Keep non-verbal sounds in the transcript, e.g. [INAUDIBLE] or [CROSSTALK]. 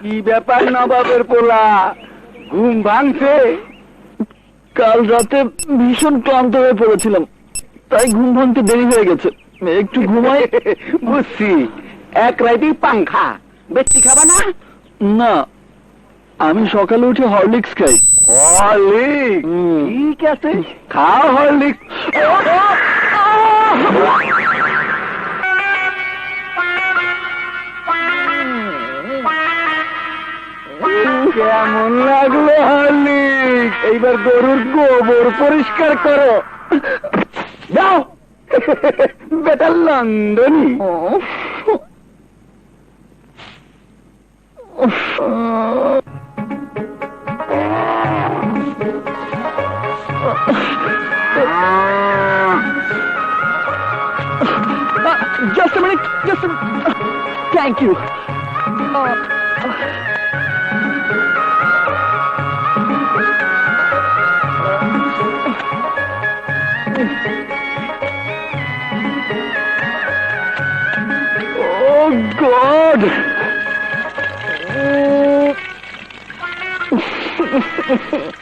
কি ব্যাপার নবাবের পোলা? ঘুম ভাঙছে? কাল রাতে ভীষণ ক্লান্ত হয়ে পড়েছিলাম। তাই ঘুম ভাঙতে দেরি হয়ে গেছে। একটু ঘুমাই [LAUGHS] বুঝছি। এক রাইতেই পাংখা। বেশি খাবা না? না আমি সকালে উঠে হরলিক্স খাই। হরলিক্স। ঠিক আছে? খাও হরলিক্স কেমন লাগল হরলিক্স এইবার গরুর গোবর পরিষ্কার করো। যাও। বেটা লন্ডনী। Uh, just a minute. Just a uh, Thank you. Uh, uh. Oh, God! Oh. [LAUGHS]